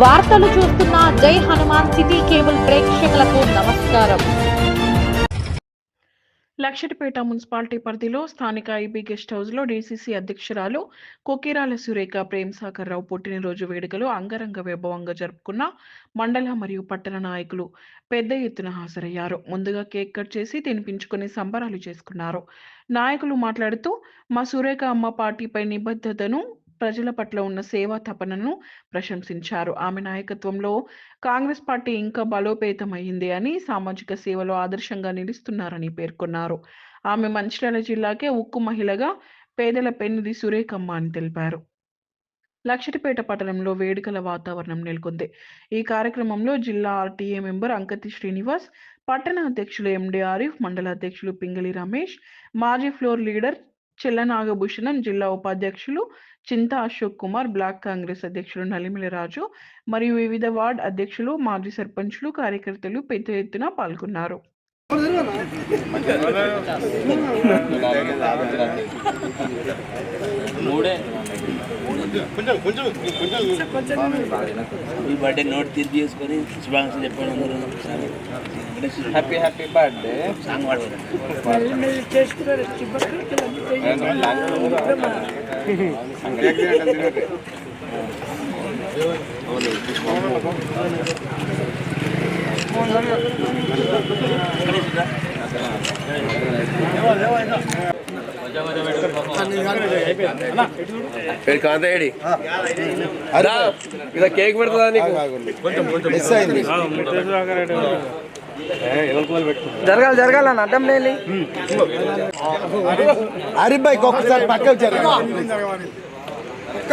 వార్తలు చూస్తున్న జై హనుమాన్ సిటీ కేబుల్ ప్రేక్షకులకు నమస్కారం. లక్షటిపేట మున్సిపాలిటీ పరిధిలో స్థానిక ఐబీ గెస్ట్ హౌస్లో డీసీసీ అధ్యక్షురాలు కొకిరాల సురేఖ ప్రేమ్ సాగర్ రావు పుట్టినరోజు వేడుకలు అంగరంగ వైభవంగా జరుపుకున్న మండల మరియు పట్టణ నాయకులు పెద్ద ఎత్తున హాజరయ్యారు. ముందుగా కేక్ కట్ చేసి తినిపించుకుని సంబరాలు చేసుకున్నారు. నాయకులు మాట్లాడుతూ మా సురేఖ అమ్మ పార్టీపై నిబద్ధతను ప్రజల పట్ల ఉన్న సేవా తపనను ప్రశంసించారు. ఆమె నాయకత్వంలో కాంగ్రెస్ పార్టీ ఇంకా బలోపేతమైంది అని సామాజిక సేవలో ఆదర్శంగా నిలుస్తున్నారని పేర్కొన్నారు. ఆమె మంచిర్యాల జిల్లాకే ఉక్కు మహిళగా పేదల పెన్నిది సురేఖమ్మ అని తెలిపారు. లక్షటిపేట పట్టణంలో వేడుకల వాతావరణం నెలకొంది. ఈ కార్యక్రమంలో జిల్లా ఆర్టీఏ మెంబర్ అంకతి శ్రీనివాస్ పట్టణ అధ్యక్షులు ఎండి ఆరిఫ్ మండల అధ్యక్షులు పింగళి రమేష్ మాజీ ఫ్లోర్ లీడర్ చెల్ల నాగభూషణం జిల్లా ఉపాధ్యక్షులు చింతా అశోక్ కుమార్ బ్లాక్ కాంగ్రెస్ అధ్యక్షులు నలిమిల రాజు మరియు వివిధ వార్డ్ అధ్యక్షులు మాజీ సర్పంచ్లు కార్యకర్తలు పెద్ద ఎత్తున పాల్గొన్నారు. మూడే. ఈ బర్త్డే నోట్ తిరిగి చేసుకొని శుభాకాంక్షలు చెప్పండి అందరూ. Happy happy birthday. సాంగ్ పాడుకోండి పేరు కాంతయ్యడి ఇలా కేక్ పెడుతుందా నీకు మిస్ అయింది జరగాలి జరగాలి అన్న అడ్డం లేని అరిఫ్ భాయ్ ఒక్కసారి పక్క వచ్చారు ఒక్క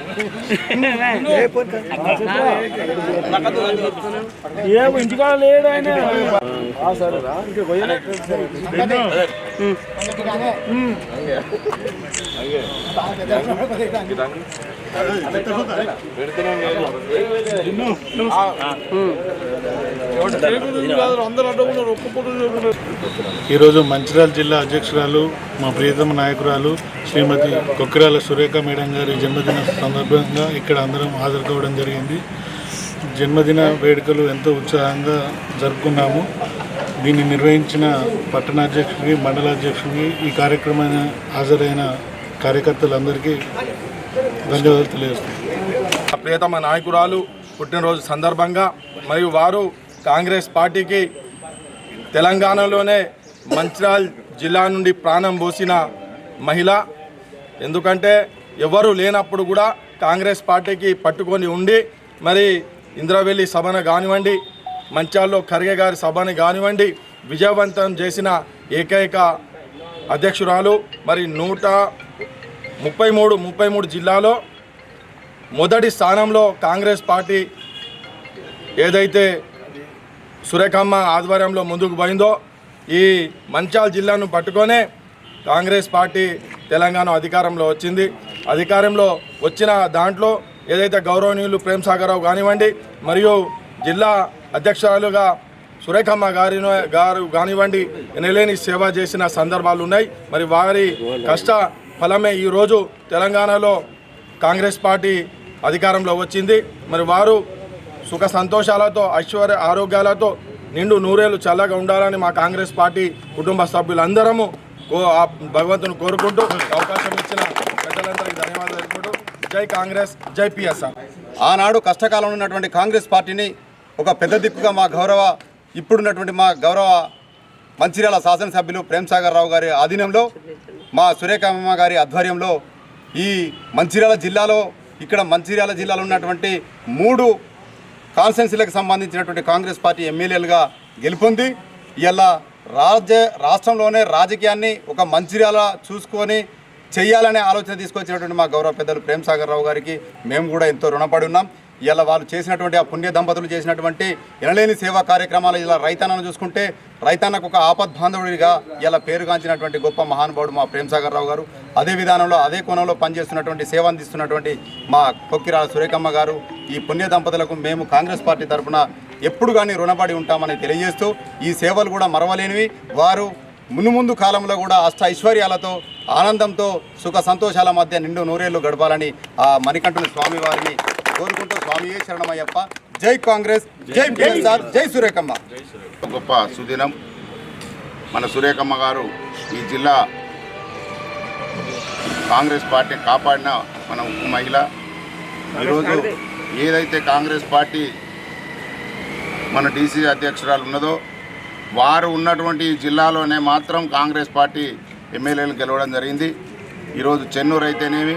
ఏమో ఇంటికా లేడు ఆయన సరే ఈరోజు మంచిర్యాల జిల్లా అధ్యక్షురాలు మా ప్రియతమ నాయకురాలు శ్రీమతి కొక్కిరాల సురేఖ మేడం గారి జన్మదిన సందర్భంగా ఇక్కడ అందరం హాజరు కావడం జరిగింది. జన్మదిన వేడుకలు ఎంతో ఉత్సాహంగా జరుపుకున్నాము. దీన్ని నిర్వహించిన పట్టణాధ్యక్షుడికి మండలాధ్యక్షుడికి ఈ కార్యక్రమాన్ని హాజరైన కార్యకర్తలందరికీ ధన్యవాదాలు తెలియజేస్తున్నాను ప్రియతమ నాయకురాలు పుట్టినరోజు సందర్భంగా మరియు వారు కాంగ్రెస్ పార్టీకి తెలంగాణలోనే మంచిర్యాల్ జిల్లా నుండి ప్రాణం పోసిన మహిళ. ఎందుకంటే ఎవరు లేనప్పుడు కూడా కాంగ్రెస్ పార్టీకి పట్టుకొని ఉండి మరి ఇంద్రవెల్లి సభను కానివ్వండి మంచాల్లో ఖర్గే గారి సభని కానివ్వండి విజయవంతం చేసిన ఏకైక అధ్యక్షురాలు మరి నూట ముప్పై మూడు ముప్పై మూడు జిల్లాలో మొదటి స్థానంలో కాంగ్రెస్ పార్టీ ఏదైతే సురేఖమ్మ ఆధ్వర్యంలో ముందుకు పోయిందో ఈ మంచాల్ జిల్లాను పట్టుకొనే కాంగ్రెస్ పార్టీ తెలంగాణ అధికారంలో వచ్చింది. అధికారంలో వచ్చిన దాంట్లో ఏదైతే గౌరవనీయులు ప్రేమ్ సాగర్రావు కానివ్వండి మరియు జిల్లా అధ్యక్షురాలుగా సురేఖమ్మ గారి గారు కానివ్వండి ఎనలేని సేవ చేసిన సందర్భాలు ఉన్నాయి మరి వారి కష్ట ఫలమే ఈరోజు తెలంగాణలో కాంగ్రెస్ పార్టీ అధికారంలో వచ్చింది. మరి వారు సుఖ సంతోషాలతో ఐశ్వర్య ఆరోగ్యాలతో నిండు నూరేళ్ళు చల్లగా ఉండాలని మా కాంగ్రెస్ పార్టీ కుటుంబ సభ్యులందరము భగవంతుని కోరుకుంటూ అవకాశం ఇచ్చిన పెద్దలందరికీ ధన్యవాదాలు తెలుపుకుంటూ జై కాంగ్రెస్ జై పిఎస్ఆర్. ఆనాడు కష్టకాలంలో ఉన్నటువంటి కాంగ్రెస్ పార్టీని ఒక పెద్ద దిక్కుగా మా గౌరవ ఇప్పుడున్నటువంటి మా గౌరవ మంచిర్యాల శాసనసభ్యులు ప్రేమ్సాగర్ రావు గారి ఆధీనంలో మా సురేఖమ్మ గారి ఆధ్వర్యంలో ఈ మంచిర్యాల జిల్లాలో ఇక్కడ మంచిర్యాల జిల్లాలో ఉన్నటువంటి మూడు కాన్స్టెన్సీలకు సంబంధించినటువంటి కాంగ్రెస్ పార్టీ ఎమ్మెల్యేలుగా గెలుపొంది. ఇలా రాజ్య రాష్ట్రంలోనే రాజకీయాన్ని ఒక మంచిర్యాల చూసుకొని చేయాలనే ఆలోచన తీసుకొచ్చినటువంటి మా గౌరవ పెద్దలు ప్రేమ్సాగర్ రావు గారికి మేము కూడా ఎంతో రుణపడి ఉన్నాం. ఇలా వాళ్ళు చేసినటువంటి ఆ పుణ్య దంపతులు చేసినటువంటి ఎనలేని సేవా కార్యక్రమాలు ఇలా రైతాన్నను చూసుకుంటే రైతాన్నకు ఒక ఆపద్ బాంధవుడిగా ఇలా పేరుగాంచినటువంటి గొప్ప మహానుభావుడు మా ప్రేమ్ సాగర్ రావు గారు. అదే విధానంలో అదే కోణంలో పనిచేస్తున్నటువంటి సేవ అందిస్తున్నటువంటి మా కొక్కిరాల సురేఖమ్మ గారు. ఈ పుణ్య దంపతులకు మేము కాంగ్రెస్ పార్టీ తరఫున ఎప్పుడు కానీ రుణపడి ఉంటామని తెలియజేస్తూ ఈ సేవలు కూడా మరవలేనివి. వారు మునుముందు కాలంలో కూడా అష్ట ఐశ్వర్యాలతో ఆనందంతో సుఖ సంతోషాల మధ్య నిండు నూరేళ్ళు గడపాలని ఆ మణికంఠుని స్వామివారిని కోరుకుంటూ స్వామియే శరణమయ్యప్ప. జై కాంగ్రెస్ జై బిఎస్ఆర్ జై సురేఖమ్మ. గొప్ప సుదినం. మన సురేఖమ్మ గారు ఈ జిల్లా కాంగ్రెస్ పార్టీ కాపాడిన మన మహిళ. ఈరోజు ఏదైతే కాంగ్రెస్ పార్టీ మన డీసీ అధ్యక్షురాలు ఉన్నదో వారు ఉన్నటువంటి జిల్లాలోనే మాత్రం కాంగ్రెస్ పార్టీ ఎమ్మెల్యేలు గెలవడం జరిగింది. ఈరోజు చెన్నూరు అయితేనేమి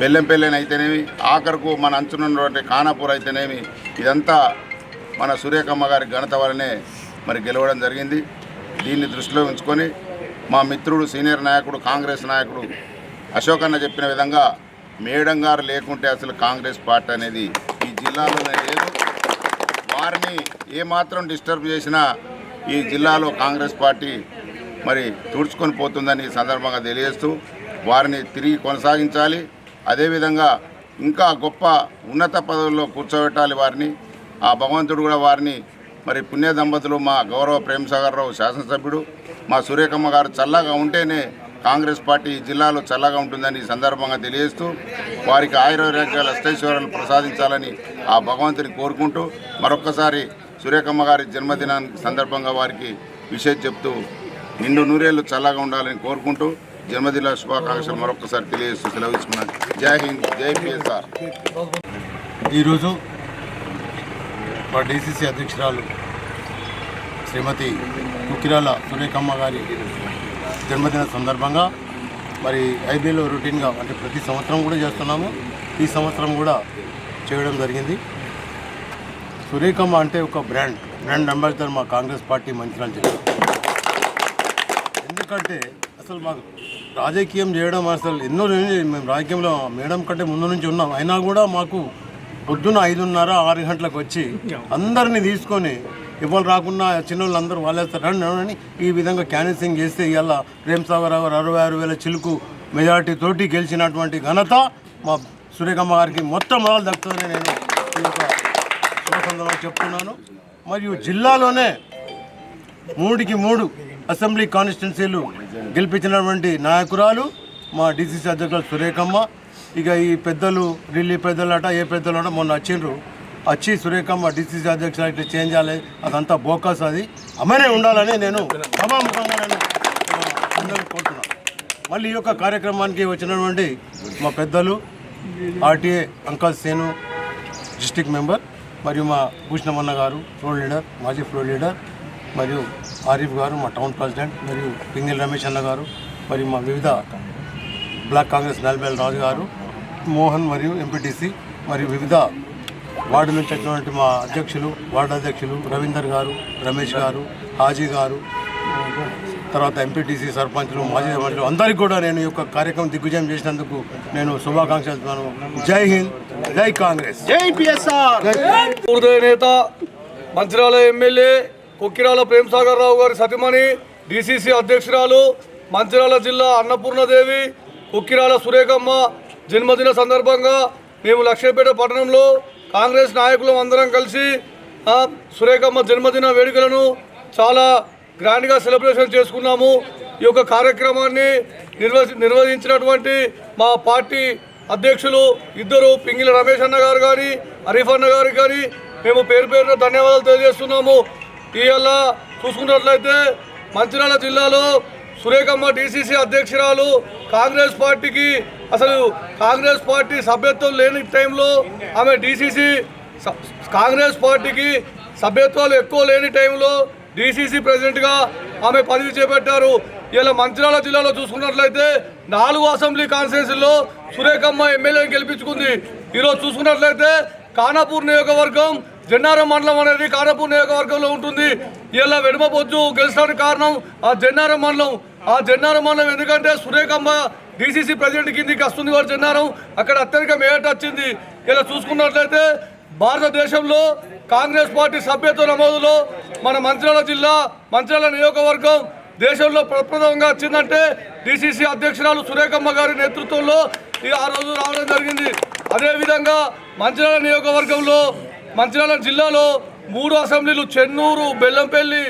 బెల్లంపల్లెని అయితేనేమి ఆఖరుకు మన అంచునున్నటువంటి ఖానాపూర్ అయితేనేమి ఇదంతా మన సూర్యకమ్మ గారి ఘనత వల్లనే మరి గెలవడం జరిగింది. దీన్ని దృష్టిలో ఉంచుకొని మా మిత్రుడు సీనియర్ నాయకుడు కాంగ్రెస్ నాయకుడు అశోక్ అన్న చెప్పిన విధంగా మేడం గారు లేకుంటే అసలు కాంగ్రెస్ పార్టీ అనేది ఈ జిల్లాలోనే లేదు. వారిని ఏమాత్రం డిస్టర్బ్ చేసినా ఈ జిల్లాలో కాంగ్రెస్ పార్టీ మరి తుడుచుకొని పోతుందని ఈ సందర్భంగా తెలియజేస్తూ వారిని తిరిగి కొనసాగించాలి. అదేవిధంగా ఇంకా గొప్ప ఉన్నత పదవుల్లో కూర్చోబెట్టాలి వారిని. ఆ భగవంతుడు కూడా వారిని మరి పుణ్య దంపతులు మా గౌరవ ప్రేమసాగర్ రావు శాసనసభ్యుడు మా సూర్యకమ్మ గారు చల్లగా ఉంటేనే కాంగ్రెస్ పార్టీ జిల్లాలో చల్లగా ఉంటుందని ఈ సందర్భంగా తెలియజేస్తూ వారికి ఆయుర్వేదాలు అష్టైశ్వర్యాలు ప్రసాదించాలని ఆ భగవంతుని కోరుకుంటూ మరొక్కసారి సూర్యకమ్మ గారి జన్మదినానికి సందర్భంగా వారికి విషయం చెప్తూ నిండు నూరేళ్ళు చల్లగా ఉండాలని కోరుకుంటూ జన్మదిన శుభాకాంక్షలు మరొకసారి తెలియజేస్తూ సెలవుస్తున్నాను జై హింద్ జై పిఎస్ఆర్ ఈరోజు మా డీసీసీ అధ్యక్షురాలు శ్రీమతి కుకిరాల సురేఖమ్మ గారి జన్మదిన సందర్భంగా మరి ఐబీలో రొటీన్గా అంటే ప్రతి సంవత్సరం కూడా చేస్తున్నాము. ఈ సంవత్సరం కూడా చేయడం జరిగింది. సురేఖమ్మ అంటే ఒక బ్రాండ్ బ్రాండ్ అంబాసిడర్ మా కాంగ్రెస్ పార్టీ మంచిర్యాల జిల్లా ఎందుకంటే అసలు మాకు రాజకీయం చేయడం అసలు ఎన్నో మేము రాజకీయంలో మేడం కంటే ముందు నుంచి ఉన్నాం. అయినా కూడా మాకు పొద్దున్న ఐదున్నర ఆరు గంటలకు వచ్చి అందరినీ తీసుకొని ఇవాళ రాకుండా చిన్నోళ్ళు అందరూ వాళ్ళేస్తారు రండి రండి అని ఈ విధంగా క్యాన్సింగ్ చేస్తే ఇవాళ ప్రేమ్ సాగర్ గారు అరవై ఆరు వేల చిలుకు మెజారిటీ తోటి గెలిచినటువంటి ఘనత మా సురేఖమ్మ గారికి మొత్తం మొదలు దక్కుతుందని నేను ఈ యొక్క సందర్భంగా చెప్తున్నాను. మరియు జిల్లాలోనే మూడుకి మూడు అసెంబ్లీ కాన్స్టిట్యున్సీలు గెలిపించినటువంటి నాయకురాలు మా డిసిసి అధ్యక్షులు సురేఖమ్మ. ఇక ఈ పెద్దలు ఢిల్లీ పెద్దలు అట ఏ పెద్దలు అట మొన్న వచ్చిండ్రు. వచ్చి సురేఖమ్మ డిసిసి అధ్యక్షులు ఇట్లా చేంజ్ చేయాలి. అదంతా బోకస్ అది. అమ్మనే ఉండాలని నేను సభాముఖంగా నేను అందరూ కోరుతున్నాను మళ్ళీ ఈ యొక్క కార్యక్రమానికి వచ్చినటువంటి మా పెద్దలు ఆర్టీఏ అంకల్ సేను డిస్టిక్ మెంబర్ మరియు మా భూషణమన్న గారు ఫ్లోర్ లీడర్ మాజీ ఫ్లోర్ లీడర్ మరియు ఆరిఫ్ గారు మా టౌన్ ప్రెసిడెంట్ మరియు పింగిల్ రమేష్ అన్న గారు మరియు మా వివిధ బ్లాక్ కాంగ్రెస్ నల్బెల్ రాజు గారు మోహన్ మరియు ఎంపీటీసీ మరియు వివిధ వార్డు నుంచి వచ్చినటువంటి మా అధ్యక్షులు వార్డు అధ్యక్షులు రవీందర్ గారు రమేష్ గారు హాజీ గారు తర్వాత ఎంపీటీసీ సర్పంచ్లు మాజీ సర్పంచ్లు అందరికీ కూడా నేను ఈ యొక్క కార్యక్రమం దిగ్విజయం చేసినందుకు నేను శుభాకాంక్షలు జై హింద్ జై కాంగ్రెస్. హృదయ నేత మంచిర్యాల ఎమ్మెల్యే కొక్కిరాల ప్రేమసాగర్ రావు గారి సతిమణి డిసిసి అధ్యక్షురాలు మంచిర్యాల జిల్లా అన్నపూర్ణదేవి కుక్కిరాల సురేఖమ్మ జన్మదిన సందర్భంగా మేము లక్ష్మీపేట పట్టణంలో కాంగ్రెస్ నాయకులం అందరం కలిసి సురేఖమ్మ జన్మదిన వేడుకలను చాలా గ్రాండ్గా సెలబ్రేషన్ చేసుకున్నాము. ఈ యొక్క కార్యక్రమాన్ని నిర్వహించినటువంటి మా పార్టీ అధ్యక్షులు ఇద్దరు పింగిల రమేష్ అన్న గారు కానీ హరీఫ్ అన్న గారు కానీ మేము పేరు పేరున ధన్యవాదాలు తెలియజేస్తున్నాము. ఇవాళ చూసుకున్నట్లయితే మంచిర్యాల జిల్లాలో సురేఖమ్మ డిసిసి అధ్యక్షురాలు కాంగ్రెస్ పార్టీకి అసలు కాంగ్రెస్ పార్టీ సభ్యత్వం లేని టైంలో ఆమె డిసిసి కాంగ్రెస్ పార్టీకి సభ్యత్వాలు ఎక్కువ లేని టైంలో డిసిసి ప్రెసిడెంట్గా ఆమె పదవి చేపట్టారు. ఇలా మంచిర్యాల జిల్లాలో చూసుకున్నట్లయితే నాలుగు అసెంబ్లీ కాన్స్టిట్యూన్సీల్లో సురేఖమ్మ ఎమ్మెల్యేని గెలిపించుకుంది. ఈరోజు చూసుకున్నట్లయితే కానాపూర్ నియోజకవర్గం జెన్నారం మండలం అనేది కారపూర్ నియోజకవర్గంలో ఉంటుంది. ఇలా వెనుమబొజ్జు గెలిచడానికి కారణం ఆ జెన్నారం మండలం. ఆ జెన్నారం మండలం ఎందుకంటే సురేఖమ్మ డీసీసీ ప్రెసిడెంట్ కిందికి వస్తుంది వారు జన్నారం. అక్కడ అత్యధిక మేట వచ్చింది ఇలా చూసుకున్నట్లయితే భారతదేశంలో కాంగ్రెస్ పార్టీ సభ్యత్వ నమోదులో మన మంచిర్యాల జిల్లా మంచిర్యాల నియోజకవర్గం దేశంలో ప్రప్రథమంగా వచ్చిందంటే డిసిసి అధ్యక్షురాలు సురేఖమ్మ గారి నేతృత్వంలో ఈ ఆ రోజు రావడం జరిగింది. అదేవిధంగా మంచిర్యాల నియోజకవర్గంలో మంచిర్యాల జిల్లాలో మూడు అసెంబ్లీలు చెన్నూరు బెల్లంపల్లి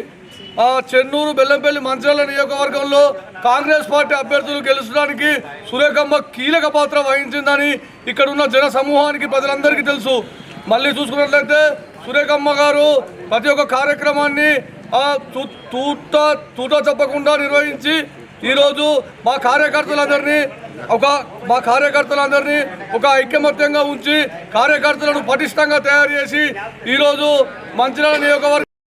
చెన్నూరు బెల్లంపల్లి మంచిర్యాల నియోజకవర్గంలో కాంగ్రెస్ పార్టీ అభ్యర్థులు గెలుచడానికి సురేఖమ్మ కీలక పాత్ర వహించిందని ఇక్కడ ఉన్న జన సమూహానికి ప్రజలందరికీ తెలుసు. మళ్ళీ చూసుకున్నట్లయితే సురేఖమ్మ గారు ప్రతి ఒక్క కార్యక్రమాన్ని తూట తూట చెప్పకుండా నిర్వహించి ఈరోజు మా కార్యకర్తలందరినీ ఒక మా కార్యకర్తలందరినీ ఒక ఐక్యమత్యంగా ఉంచి కార్యకర్తలను పటిష్టంగా తయారు చేసి ఈరోజు మంచిర్యాల నియోజకవర్గం